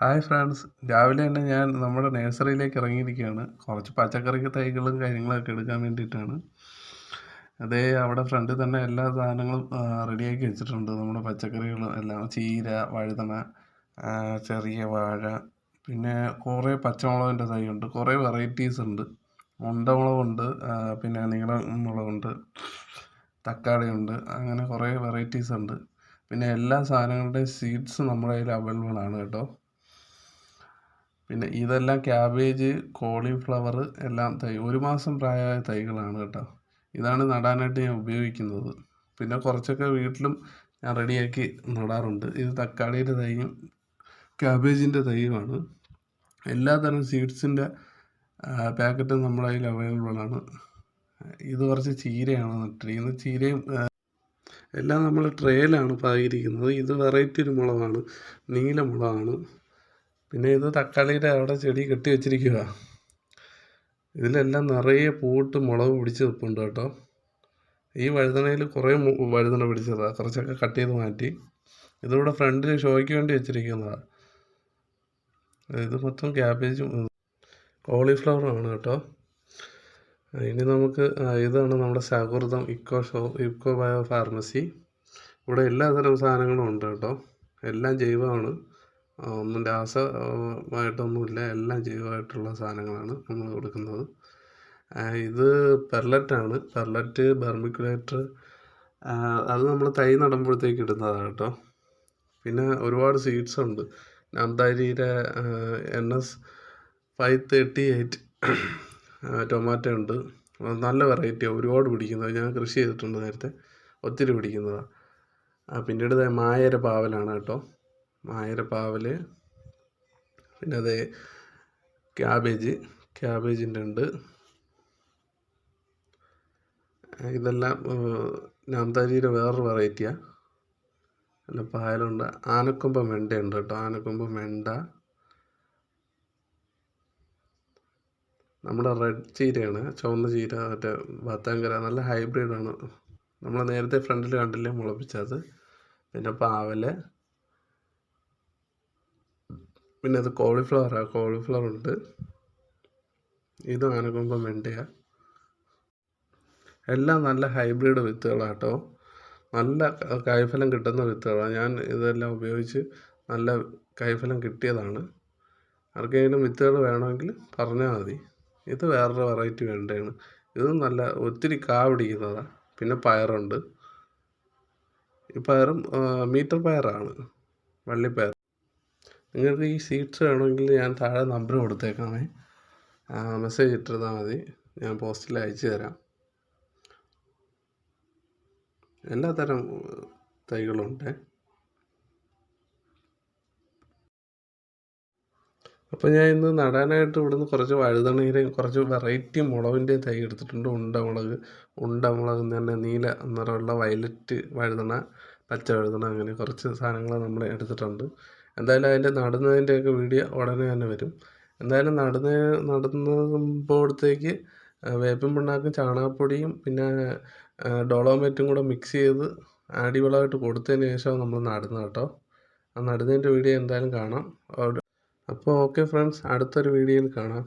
Hi friends. രാവിലെ തന്നെ ഞാൻ നമ്മുടെ നഴ്സറിയിലേക്ക് ഇറങ്ങിയിരിക്കുകയാണ്. കുറച്ച് പച്ചക്കറി തൈകളും കാര്യങ്ങളൊക്കെ എടുക്കാൻ വേണ്ടിയിട്ടാണ്. അതേ അവിടെ ഫ്രണ്ടിൽ തന്നെ എല്ലാ സാധനങ്ങളും റെഡിയാക്കി വെച്ചിട്ടുണ്ട്. നമ്മുടെ പച്ചക്കറികൾ എല്ലാം ചീര വഴുതന ചെറിയ വാഴ പിന്നെ കുറേ പച്ചമുളകിന്റെ തൈയുണ്ട്. കുറേ വെറൈറ്റീസ് ഉണ്ട്. ഉണ്ടമുളകുണ്ട് പിന്നെ നീളം മുളകുണ്ട് തക്കാളിയുണ്ട് അങ്ങനെ കുറേ വെറൈറ്റീസ് ഉണ്ട്. പിന്നെ എല്ലാ സാധനങ്ങളുടെയും സീഡ്സ് നമ്മുടെ കയ്യിൽ അവൈലബിൾ ആണ് കേട്ടോ. പിന്നെ ഇതെല്ലാം ക്യാബേജ് കോളിഫ്ലവർ എല്ലാം തൈ ഒരു മാസം പ്രായമായ തൈകളാണ് കേട്ടോ. ഇതാണ് നടാനായിട്ട് ഞാൻ ഉപയോഗിക്കുന്നത്. പിന്നെ കുറച്ചൊക്കെ വീട്ടിലും ഞാൻ റെഡിയാക്കി നടാറുണ്ട്. ഇത് തക്കാളിയുടെ തൈയും ക്യാബേജിന്റെ തൈയുമാണ്. എല്ലാതരം സീഡ്സിന്റെ പാക്കറ്റും നമ്മുടെ കയ്യിൽ അവൈലബിൾ ആണ്. ഇത് കുറച്ച് ചീരയാണ് നട്ടിരിക്കുന്നത്. ചീരയും എല്ലാം നമ്മൾ ട്രേയിലാണ് പാകിയിരിക്കുന്നത്. ഇത് വെറൈറ്റി ഒരു മുളകാണ്. നീല മുളകാണ്. പിന്നെ ഇത് തക്കാളിയുടെ അവിടെ ചെടി കെട്ടി വെച്ചിരിക്കുക ഇതിലെല്ലാം നിറയെ പൂട്ട് മുളക് പിടിച്ച് നിൽപ്പുണ്ട് കേട്ടോ. ഈ വഴുതനയിൽ കുറേ വഴുതന പിടിച്ചതാണ് കുറച്ചൊക്കെ കട്ട് ചെയ്ത് മാറ്റി. ഇതിവിടെ ഫ്രണ്ടിൽ ഷോയ്ക്ക് വേണ്ടി വെച്ചിരിക്കുന്നതാണ് ഇത് മൊത്തം ക്യാബേജും കോളിഫ്ലവറുമാണ് കേട്ടോ. ഇനി നമുക്ക് ഇതാണ് നമ്മുടെ സൗഹൃദം eco show eco bio pharmacy. ഇവിടെ എല്ലാതരം സാധനങ്ങളും ഉണ്ട് കേട്ടോ. എല്ലാം ജൈവമാണ്. ഒന്നും രാസമായിട്ടൊന്നുമില്ല എല്ലാം ജൈവമായിട്ടുള്ള സാധനങ്ങളാണ് നമ്മൾ കൊടുക്കുന്നത്. ഇത് പെർലറ്റാണ് പെർലറ്റ് ബെർമിക്കുലേറ്റർ അത് നമ്മൾ തൈ നടുമ്പോഴത്തേക്ക് ഇടുന്നതാണ് കേട്ടോ. പിന്നെ ഒരുപാട് സീഡ്സ് ഉണ്ട്. നന്ദാരിയുടെ N S five thirty eight tomato ഉണ്ട്. നല്ല വെറൈറ്റിയാണ് ഒരുപാട് പിടിക്കുന്നത്. ഞാൻ കൃഷി ചെയ്തിട്ടുണ്ട് നേരത്തെ ഒത്തിരി പിടിക്കുന്നതാണ് പിന്നീട് മായര പാവലാണ് കേട്ടോ. മായര പാവൽ പിന്നെ അതേ ക്യാബേജ്. ക്യാബേജിന്റെ ഉണ്ട്. ഇതെല്ലാം നാംതാരിയുടെ വേറൊരു വെറൈറ്റിയാണ് അല്ല പായലുണ്ട്. ആനക്കൊമ്പ് മെണ്ടയുണ്ട് കേട്ടോ. ആനക്കൊമ്പ് മെണ്ട നമ്മുടെ റെഡ് ചീരയാണ്. ചുവന്ന ചീര മറ്റേ ഭത്താങ്കര നല്ല ഹൈബ്രിഡാണ്. നമ്മൾ നേരത്തെ ഫ്രണ്ടിൽ കണ്ടില്ലേ മുളപ്പിച്ചത്? പിന്നെ പാവൽ പിന്നെ അത് കോളിഫ്ലവറാണ് കോളിഫ്ലവർ ഉണ്ട്. ഇത് ആനക്കൊമ്പം വെണ്ടയാണ് എല്ലാം നല്ല ഹൈബ്രിഡ് വിത്തുകളാണ് കേട്ടോ നല്ല കായ്ഫലം കിട്ടുന്ന വിത്തുകളാണ് ഞാൻ ഇതെല്ലാം ഉപയോഗിച്ച് നല്ല കായ്ഫലം കിട്ടിയതാണ്. ആർക്കെങ്കിലും വിത്തുകൾ വേണമെങ്കിൽ പറഞ്ഞാൽ മതി. ഇത് വേറൊരു വെറൈറ്റി വേണ്ടതാണ് ഇത് നല്ല ഒത്തിരി കാ പിടിക്കുന്നതാണ് പിന്നെ പയറുണ്ട്. ഈ പയറും മീറ്റർ പയറാണ്. വള്ളിപ്പയർ. നിങ്ങൾക്ക് ഈ സീറ്റ്സ് വേണമെങ്കിൽ ഞാൻ താഴെ നമ്പർ കൊടുത്തേക്കാമേ. മെസ്സേജ് ഇട്ടിരുന്നാൽ മതി. ഞാൻ പോസ്റ്റിൽ അയച്ചു തരാം. എല്ലാ തരം തൈകളുണ്ട് അപ്പോൾ ഞാൻ ഇന്ന് നടാനായിട്ട് ഇവിടുന്ന് കുറച്ച് വഴുതണയുടെയും കുറച്ച് വെറൈറ്റി മുളകിന്റെ തൈ എടുത്തിട്ടുണ്ട്. ഉണ്ടമുളക് ഉണ്ടമുളക് എന്ന് പറഞ്ഞാൽ നീല നിറമുള്ള വയലറ്റ് വഴുതണ പച്ച വഴുതണ അങ്ങനെ കുറച്ച് സാധനങ്ങൾ നമ്മൾ എടുത്തിട്ടുണ്ട്. എന്തായാലും അതിന്റെ നടുന്നതിന്റെയൊക്കെ വീഡിയോ ഉടനെ തന്നെ വരും. എന്തായാലും നടുന്ന നടുമ്പോഴത്തേക്ക് വേപ്പിൻ പിണ്ണാക്കും ചാണകപ്പൊടിയും പിന്നെ ഡോളോമേറ്റും കൂടെ മിക്സ് ചെയ്ത് അടിവളമായിട്ട് കൊടുത്തതിന് ശേഷം നമ്മൾ നടുന്നത് കേട്ടോ. ആ നടുന്നതിന്റെ വീഡിയോ എന്തായാലും കാണാം. അപ്പോൾ ഓക്കെ ഫ്രണ്ട്സ് അടുത്തൊരു വീഡിയോയിൽ കാണാം.